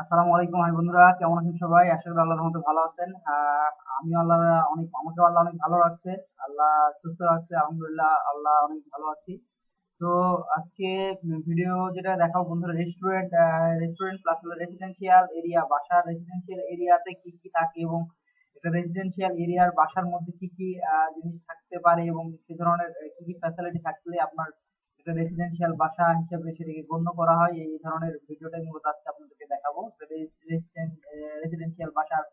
আসসালামু আলাইকুম ভাই বন্ধুরা, কেমন আছেন সবাই? আশা করি আল্লাহর ভালো আছেন। আমি আল্লাহ, অনেক আমাকে আল্লাহ অনেক ভালো রাখছে, আল্লাহ সুস্থ রাখছে, আলহামদুলিল্লাহ আল্লাহ অনেক ভালো আছি। তো আজকে ভিডিও যেটা দেখাবো বন্ধুরা restaurant restaurant plus residential area বাসার রেসিডেন্সিয়াল এরিয়াতে কি কি থাকে এবং একটা রেসিডেন্সিয়াল এরিয়ার বাসার মধ্যে কি কি জিনিস থাকতে পারে এবং সে ধরনের কি কি ফ্যাসিলিটি থাকলে আপনার একটা রেসিডেন্সিয়াল বাসা হিসেবে সেটাকে গণ্য করা হয়। এই ধরনের ভিডিওটাই মূলত আজকে আপনাদেরকে দেখাবো। রেসিডেন্সিয়াল বাসার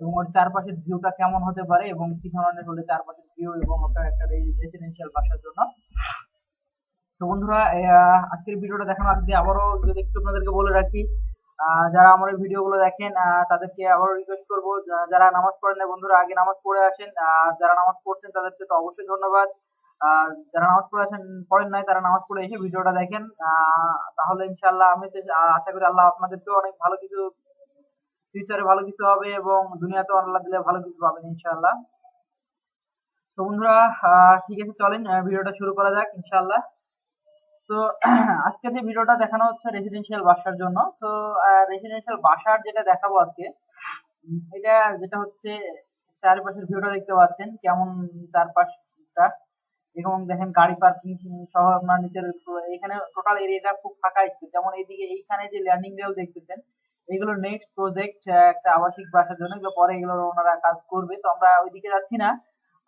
এবং ওর চারপাশের ভিউটা কেমন হতে পারে এবং কি ধরনের হলে চারপাশের ভিউ এবং ওটা একটা রেসিডেন্সিয়াল বাসার জন্য। তো বন্ধুরা আজকের ভিডিওটা দেখানোর আগে আবারও যদি একটু আপনাদেরকে বলে রাখি যারা আমার এই ভিডিওগুলো দেখেন তাদেরকে আবারও রিকোয়েস্ট করব। যারা নামাজ পড়েন না বন্ধুরা, আগে নামাজ পড়ে আসেন। আর যারা নামাজ পড়ছেন তাদেরকে তো অবশ্যই ধন্যবাদ। যারা নামাজ পড়ে আসেন পড়েন নাই, তারা নামাজ পড়ে এসে ভিডিওটা দেখেন। তাহলে ইনশাল্লাহ আমি আশা করি আল্লাহ আপনাদেরকেও অনেক ভালো কিছু ফিউচারে ভালো কিছু হবে এবং দুনিয়াতেও আল্লাহ দিলে ভালো কিছু পাবেন ইনশাল্লাহ তো বন্ধুরা ঠিক আছে, চলেন ভিডিওটা শুরু করা যাক ইনশাল্লাহ তো আজকে যে ভিডিওটা দেখানো হচ্ছে রেসিডেন্সিয়াল বাসার জন্য, তো রেসিডেন্সিয়াল বাসার যেটা দেখাবো আজকে এটা যেটা হচ্ছে চারপাশের ভিউটা দেখতে পাচ্ছেন, কেমন চারপাশটা। এবং দেখেন গাড়ি পার্কিং সহ আপনার নিচের এখানে টোটাল এরিয়াটা খুব ফাঁকা একটু। যেমন এইদিকে এইখানে যে ল্যান্ডিং রেল দেখতেছেন এগুলো নেক্সট প্রজেক্ট একটা আবাসিক বাসার জন্য। এগুলো পরে এগুলো ওনারা কাজ করবে। তো আমরা ওইদিকে যাচ্ছি না।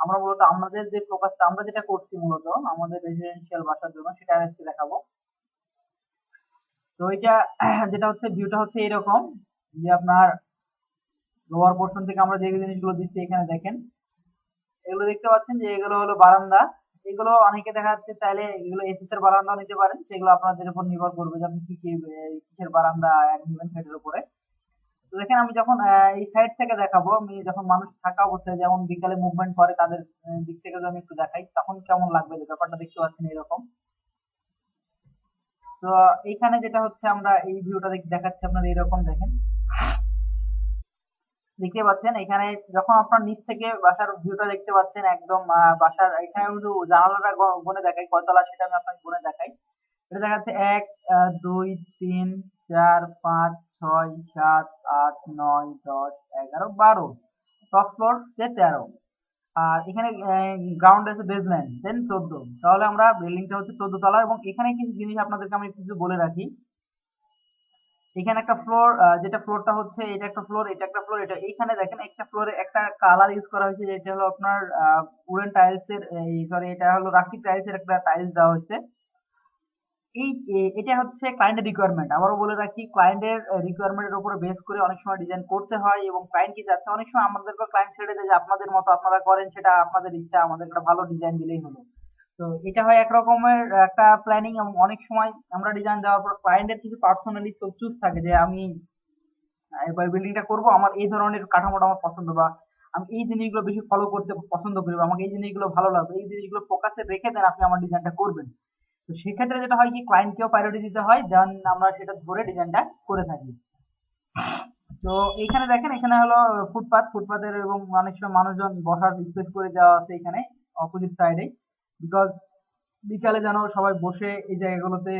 আমরা মূলত আমাদের যে ফোকাসটা আমরা যেটা করছি মূলত আমাদের রেসিডেন্সিয়াল বাসার জন্য, সেটা আজকে দেখাবো। তো এটা, যেটা হচ্ছে ভিউটা হচ্ছে এরকম যে আপনার লোয়ার পোর্শন থেকে আমরা যে জিনিসগুলো দিচ্ছি এখানে দেখেন, এগুলো দেখতে পাচ্ছেন যে এগুলো হলো বারান্দা। এগুলো অনেকে দেখা যাচ্ছে চাইলে এগুলো এসিস এর বারান্দাও নিতে পারেন। সেগুলো আপনাদের উপর নির্ভর করবে যে আপনি কি কি কিসের বারান্দা নেবেন সেটার উপরে। তো দেখেন আমি যখন এই সাইড থেকে দেখাবো, আমি যখন মানুষ থাকা অবস্থায় যেমন বিকালে মুভমেন্ট করে তাদের দিক থেকে যদি আমি একটু দেখাই, তখন কেমন লাগবে যে ব্যাপারটা দেখতে পাচ্ছেন এরকম। তো এইখানে যেটা হচ্ছে আমরা এই ভিউটা দেখাচ্ছি আপনাদের এরকম দেখেন। দেখতে পাচ্ছেন, এখানে যখন আপনার নিচ থেকে বাসার ভিউটা দেখতে পাচ্ছেন, একদম বাসার, এখানে জানালাটা গুনে দেখাই, কয়তলা সেটা আমি আপনাকে গুনে দেখাই। এটা দেখা যাচ্ছে এক দুই, তিন, চার, পাঁচ, ছয়, সাত, আট, নয়, দশ, এগারো, বারো। টপ ফ্লোর যে তেরো। আর এখানে গ্রাউন্ড আছে বেসমেন্ট দেন চোদ্দ। তাহলে আমরা বিল্ডিংটা হচ্ছে চোদ্দ তলা এবং এখানে কিছু জিনিস আপনাদেরকে আমি কিছু বলে রাখি। এখানে একটা ফ্লোর যেটা ফ্লোরটা হচ্ছে এটা একটা ফ্লোর এটা একটা ফ্লোর এটা এইখানে দেখেন একটা ফ্লোরে একটা কালার ইউজ করা হয়েছে, যেটা হলো আপনার উডেন টাইলস এর এই সরি এটা হলো রাস্টিক টাইলস এর একটা টাইলস দেওয়া হয়েছে। এই এটা হচ্ছে ক্লায়েন্টের রিকোয়ারমেন্ট আবারও বলে রাখি ক্লায়েন্টের রিকোয়ারমেন্টের উপরে বেস করে অনেক সময় ডিজাইন করতে হয় এবং ক্লায়েন্ট কি চাচ্ছে? অনেক সময় আমাদেরকে ক্লায়েন্ট ছেড়ে দেয় যে আপনাদের মতো আপনারা করেন, সেটা আপনাদের ইচ্ছা, আমাদের একটা ভালো ডিজাইন দিলেই হলো। তো এটা হয় এক রকমের একটা প্ল্যানিং এবং অনেক সময় আমরা ডিজাইন দেওয়ার পর ক্লায়েন্টের কিছু পার্সোনালি চুজ থাকে যে আমি এবার বিল্ডিংটা করব, আমার এই ধরনের কাঠামোটা আমার পছন্দ বা আমি এই জিনিসগুলো বেশি ফলো করতে পছন্দ করি বা আমাকে এই জিনিসগুলো ভালো লাগবে, এই জিনিসগুলো ফোকাসে রেখে দেন আপনি আমার ডিজাইনটা করবেন। তো সেক্ষেত্রে যেটা হয় কি ক্লায়েন্টকেও প্রায়োরিটি দিতে হয় দেন আমরা সেটা ধরে ডিজাইনটা করে থাকি। তো এইখানে দেখেন, এখানে হলো ফুটপাথ ফুটপাথের এবং অনেক সময় মানুষজন বসার স্পেস করে দেওয়া আছে এখানে অপোজিট সাইডে বিকজ বিকালে যেন সবাই বসে এই জায়গাগুলোতে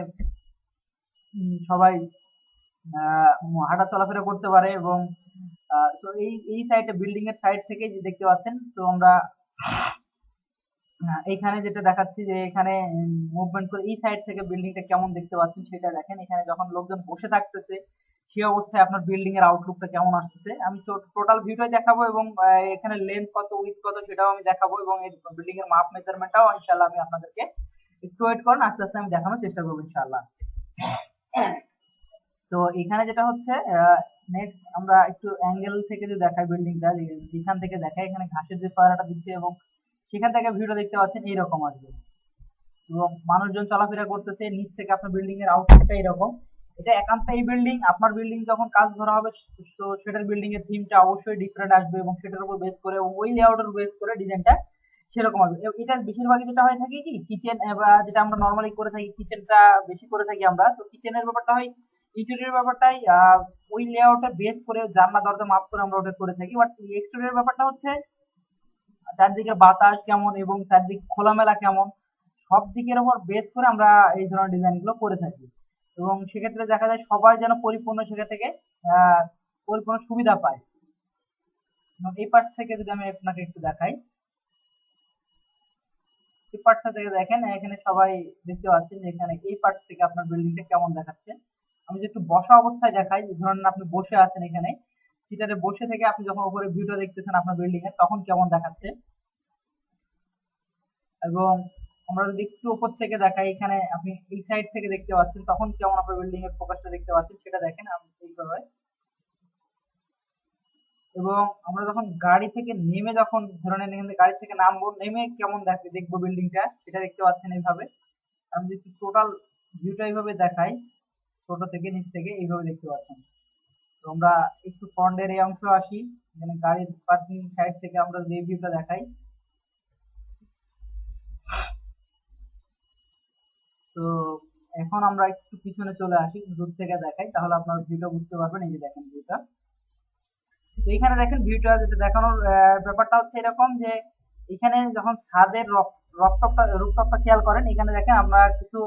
সবাই হাঁটা চলাফেরা করতে পারে এবং তো এই এই সাইডে বিল্ডিং এর সাইড থেকে যে দেখতে পাচ্ছেন তো আমরা আহ, এইখানে যেটা দেখাচ্ছি যে এখানে মুভমেন্ট করে এই সাইড থেকে বিল্ডিংটা কেমন দেখতে পাচ্ছেন সেটা দেখেন। এখানে যখন লোকজন বসে থাকতেছে সেই অবস্থায় আপনার বিল্ডিং এর আউটলুকটা কেমন আসতেছে? আমি টোটাল ভিউটাই দেখাবো এবং এখানে লেন্থ কত উইথ কত সেটাও আমি দেখাবো এবং এই বিল্ডিং এর মাপ মেজারমেন্টটাও ইনশাল্লাহ আমি আপনাদেরকে একটু ওয়েট করুন, আস্তে আস্তে আমি দেখানোর চেষ্টা করব ইনশাল্লাহ তো এখানে যেটা হচ্ছে নেক্সট আমরা একটু অ্যাঙ্গেল থেকে যে দেখাই বিল্ডিংটা যেখান থেকে দেখাই, এখানে ঘাসের যে পায়রাটা দিচ্ছে এবং সেখান থেকে ভিউটা দেখতে পাচ্ছেন, এইরকম আসবে। এবং মানুষজন চলাফেরা করতেছে, নিচ থেকে আপনার বিল্ডিং এর আউটলুকটা এরকম এটা একান্ত এই বিল্ডিং আপনার বিল্ডিং যখন কাজ ধরা হবে, তো সেটার বিল্ডিং এর থিমটা অবশ্যই ডিফারেন্ট আসবে এবং সেটার উপর বেস করে ওই লেআউটের বেস করে ডিজাইনটা সেরকম এ- এটার বেশিরভাগই যেটা হয়ে থাকে কি কিচেন যেটা আমরা নর্মালি করে থাকি কিচেনটা বেশি করে থাকি আমরা, তো কিচেনের ব্যাপারটা হয় ইন্টেরিয়র ব্যাপারটাই ওই লেআউটের বেস করে জানলা, দরজা মাপ করে আমরা ওটা করে থাকি। বাট এক্সটেরিয়র ব্যাপারটা হচ্ছে, চারদিকে বাতাস কেমন এবং চারদিক খোলামেলা কেমন, সব দিকের উপর বেস করে আমরা এই ধরনের ডিজাইনগুলো করে থাকি। এবং সেক্ষেত্রে দেখা যায় সবাই যেন পরিপূর্ণ সেখান থেকে পরিপূর্ণ সুবিধা পায়। এই পাশ থেকে যদি আমি আপনাকে একটু দেখাই। এই পার্টটা থেকে দেখেন, এখানে সবাই দেখতে পাচ্ছেন যে এখানে এই পার্ট থেকে আপনার বিল্ডিংটা কেমন দেখাচ্ছে। আমি যদি একটু বসা অবস্থায় দেখাই, যে ধরেন আপনি বসে আছেন এখানে সিটারে বসে থেকে আপনি যখন উপরে ভিউটা দেখতেছেন আপনার বিল্ডিং এর তখন কেমন দেখাচ্ছে। এবং আমরা যদি একটু উপর থেকে দেখাই, এখানে আপনি এই সাইড থেকে দেখতে পাচ্ছেন, তখন কেমন আপনার বিল্ডিং এর ফোকাসটা দেখতে পাচ্ছেন সেটা দেখেন, আমি এবং আমরা যখন গাড়ি থেকে নেমে যখন, ধরে নেন থেকে গাড়ি থেকে নামবো, নেমে কেমন দেখবে দেখব বিল্ডিংটা সেটা দেখতে পাচ্ছেন এইভাবে। আমি যদি টোটাল ভিউটা এইভাবে দেখাই, ছোট থেকে নিচ থেকে, এইভাবে দেখতে পাচ্ছেন। তো আমরা একটু ফ্রন্টের এই অংশ আসি, এখানে গাড়ির পার্কিং সাইড থেকে আমরা যে ভিউটা দেখাই। তো এখন আমরা একটু পিছনে চলে আসি দূর থেকে দেখাই, তাহলে আপনারা ভিউটা বুঝতে পারবেন, এই যে দেখেন ভিউটা। তো এখানে দেখেন ভিউটা যেটা দেখানোর ব্যাপারটা হচ্ছে এরকম যে এখানে যখন ছাদের রকটপটা রুফটপটা খেয়াল করেন, এখানে দেখেন আমরা কিছু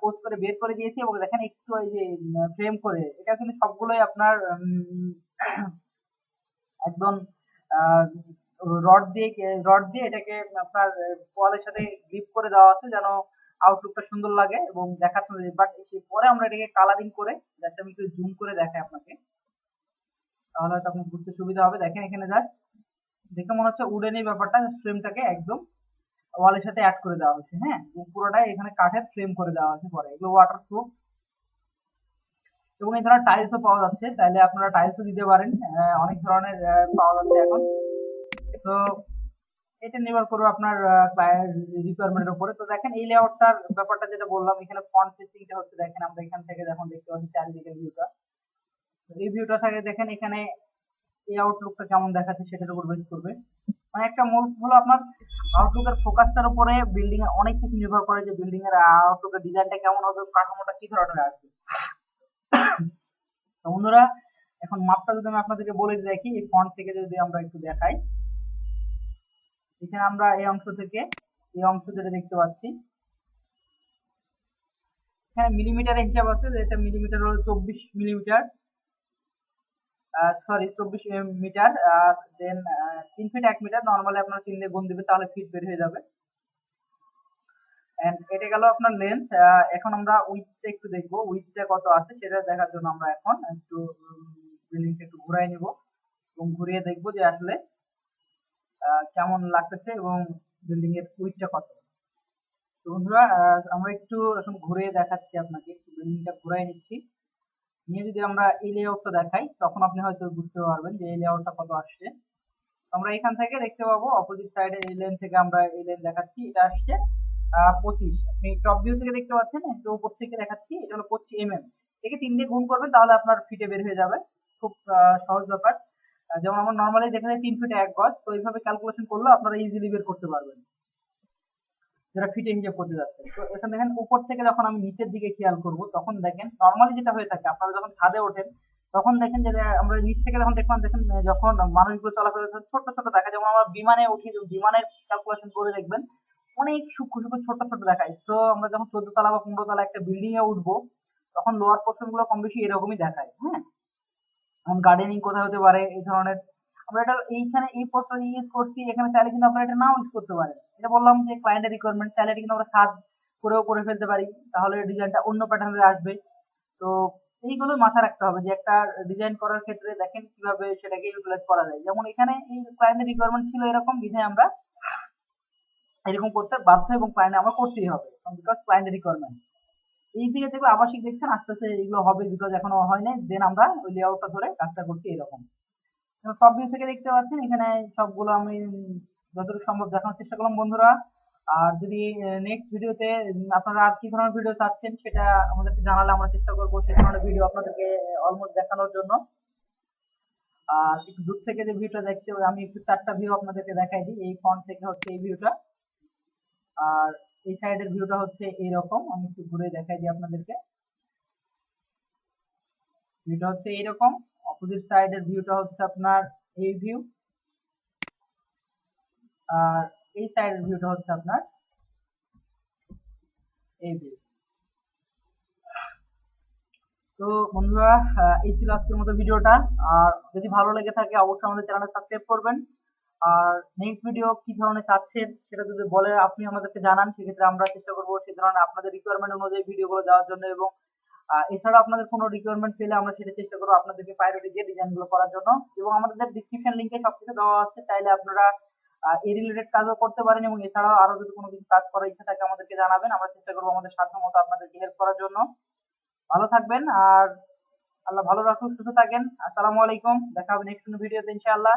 পোস্ট করে বের করে দিয়েছি এবং দেখেন একটু এই যে ফ্রেম করে, এটা কিন্তু সবগুলোই আপনার একদম রড দিয়ে রড দিয়ে এটাকে আপনার ওয়ালের সাথে গ্রিপ করে দেওয়া আছে যেন আউটলুকটা সুন্দর লাগে এবং দেখাতে বাট পরে আমরা এটাকে কালারিং করে যাতে আমি একটু জুম করে দেখাই আপনাকে। তাহলে হয়তো আপনার বুঝতে সুবিধা হবে। দেখেন এখানে যা দেখে মনে হচ্ছে উডেন এই ব্যাপারটা ফ্রেমটাকে একদম ওয়ালের সাথে অ্যাড করে দেওয়া হয়েছে হ্যাঁ? পুরোটাই এখানে কাঠের ফ্রেম করে দেওয়া হয়েছে পরে। এগুলো ওয়াটার প্রুফ এবং এই ধরনের টাইলসও পাওয়া যাচ্ছে। চাইলে আপনারা টাইলসও দিতে পারেন। অনেক ধরনের পাওয়া যাচ্ছে এখন। তো এটা নির্ভর করবে আপনার রিকোয়ারমেন্টের উপরে। তো দেখেন, এই লেআউটটার ব্যাপারটা যেটা বললাম, এখানে ফ্রন্ট ফেসিংটা হচ্ছে, দেখেন, আমরা এখান থেকে যখন দেখতে পাচ্ছি চারিদিকের ভিউটা এই ভিউটা থাকে, দেখেন, এখানে এই আউটলুকটা কেমন দেখাচ্ছে সেটার উপর বেস করবে। মানে একটা মূল হলো আপনার আউটলুকের ফোকাসটার উপরে বিল্ডিং এর অনেক কিছু নির্ভর করে যে বিল্ডিং এর আউটলুকের ডিজাইনটা কেমন হবে, কাঠামোটা কি ধরনের আসবে। তো বন্ধুরা, এখন মাপটা যদি আমি আপনাদেরকে বলে দেখি, এই ফন্ট থেকে যদি আমরা একটু দেখাই। এখানে আমরা এই অংশ থেকে এই অংশ যেটা দেখতে পাচ্ছি। এখানে মিলিমিটার হিসাব আছে যে এটা মিলিমিটার হলো চব্বিশ মিলিমিটার সরি চব্বিশ মিটার দেন তিন ফিট এক মিটার নর্মালি আপনার তিন দিয়ে গুণ দিবে, তাহলে ফিট বের হয়ে যাবে। এন্ড এটা গেল আপনার লেন্থ এখন আমরা উইথটা একটু দেখব উইথটা কত আছে সেটা দেখার জন্য আমরা এখন একটু বিল্ডিংটা একটু ঘুরাই নিব এবং ঘুরিয়ে দেখব যে আসলে কেমন লাগতেছে এবং বিল্ডিং এর উইথটা কত? তো বন্ধুরা আমরা একটু এখন ঘুরে দেখাচ্ছি আপনাকে বিল্ডিংটা ঘুরাই নিচ্ছি। নিয়ে যদি আমরা এই লেআউটটা দেখাই, তখন আপনি হয়তো বুঝতে পারবেন যে এই লেআউটটা কত আসছে। আমরা এখান থেকে দেখতে পাবো অপোজিট সাইডে এই লেন থেকে আমরা এই লেন দেখাচ্ছি, এটা আসছে পঁচিশ। আপনি টপ ভিউ থেকে দেখতে পাচ্ছেন, একটু উপর থেকে দেখাচ্ছি, এটা হলো পঁচিশ এম এম একে তিন দিয়ে গুণ করবেন, তাহলে আপনার ফিটে বের হয়ে যাবে। খুব সহজ ব্যাপার। যেমন আমরা নর্মালি দেখে তিন ফিটে এক গজ, তো এইভাবে ক্যালকুলেশন করলে আপনারা ইজিলি বের করতে পারবেন। যেটা ফিটে হিসেব করতে যাচ্ছে তো এখানে দেখেন, উপর থেকে যখন আমি নিচের দিকে খেয়াল করব, তখন দেখেন নর্মালি যেটা হয়ে থাকে, আপনারা যখন ছাদে ওঠেন, তখন দেখেন যে, আমরা নিচ থেকে যখন দেখলাম, দেখেন যখন মানুষগুলো চলাফেরা ছোট ছোট দেখা, যেমন আমরা বিমানে উঠি, বিমানের ক্যালকুলেশন করে দেখবেন, অনেক সূক্ষ্ম সূক্ষ্ম ছোট ছোট দেখায় তো আমরা যখন চোদ্দ তলা বা পনেরো তলা একটা বিল্ডিং এ উঠবো, তখন লোয়ার পোর্শনগুলো কম বেশি এরকমই দেখায় হ্যাঁ? গার্ডেনিং কোথায় হতে পারে, এই ধরনের। আমরা এটা এইখানে এই পোস্টটা ইউজ করছি, এখানে চাইলে কিন্তু আপনারা এটা নাও ইউজ করতে পারেন। এটা বললাম যে ক্লায়েন্টের রিকোয়ারমেন্ট চাইলে এটা কিন্তু আমরা কাজ করেও করে ফেলতে পারি। তাহলে ডিজাইনটা অন্য প্যাটার্নে আসবে। তো এইগুলো মাথায় রাখতে হবে যে একটা ডিজাইন করার ক্ষেত্রে দেখেন কীভাবে সেটাকে ইউটিলাইজ করা যায়। যেমন এখানে এই ক্লায়েন্টের রিকোয়ারমেন্ট ছিল এরকম, বিধায় আমরা এরকম করতে বাধ্য এবং ক্লায়েন্ট আমরা করতেই হবে। বিকজ ক্লায়েন্টের রিকোয়ারমেন্ট এই দিকে যেগুলো আবাসিক দেখছেন, আস্তে আস্তে এগুলো হবে বিকজ এখনও হয় নাই। দেন আমরা ওই লেআউটটা ধরে কাজটা করছি এরকম। ভিউ থেকে দেখতে পাচ্ছেন, এখানে সবগুলো আমি যতটুকু সম্ভব দেখানোর চেষ্টা করলাম বন্ধুরা। আর যদি নেক্সট ভিডিওতে আপনারা আর কি ধরনের ভিডিও চাচ্ছেন সেটা আমাদেরকে জানালে আমরা চেষ্টা করব সে ধরনের ভিডিও আপনাদেরকে অলমোস্ট দেখানোর জন্য। আর একটু দূর থেকে যে ভিউটা দেখতে আমি একটু চারটা ভিউ আপনাদেরকে দেখাই দিই। এই ফ্রন্ট থেকে হচ্ছে এই ভিউটা আর এই সাইডের ভিউটা হচ্ছে এইরকম আমি একটু ঘুরে দেখাই দিই আপনাদেরকে। ভিউটা হচ্ছে এইরকম অপোজিট সাইডের ভিউটা হচ্ছে আপনার এই ভিউ আর এই সাইডের ভিউটা হচ্ছে আপনার এই ভিউ তো বন্ধুরা এই ছিল আজকের মতো ভিডিওটা। আর যদি ভালো লেগে থাকে, অবশ্যই আমাদের চ্যানেলটা সাবস্ক্রাইব করবেন। আর নেক্সট ভিডিও কি ধরনের চাচ্ছেন সেটা যদি বলে আপনি আমাদেরকে জানান, সেক্ষেত্রে আমরা চেষ্টা করব সে ধরনের আপনাদের রিকোয়ারমেন্ট অনুযায়ী ভিডিওগুলো দেওয়ার জন্য এবং এছাড়া আপনাদের কোনো রিকোয়ারমেন্ট পেলে আমরা সেটা চেষ্টা করব আপনাদেরকে প্রায়োরিটি দিয়ে ডিজাইনগুলো করার জন্য এবং আমাদের ডিসক্রিপশন লিঙ্কে সবকিছু দেওয়া আছে, চাইলে আপনারা এই রিলেটেড কাজও করতে পারেন এবং এছাড়াও আরও যদি কোনো কিছু কাজ করার ইচ্ছা থাকে আমাদেরকে জানাবেন, আমরা চেষ্টা করব আমাদের সাধ্য মতো আপনাদেরকে হেল্প করার জন্য। ভালো থাকবেন আর আল্লাহ ভালো রাখুন সুস্থ থাকেন। আসসালামু আলাইকুম, দেখা হবে নেক্সট ভিডিওতে ইনশাআল্লাহ।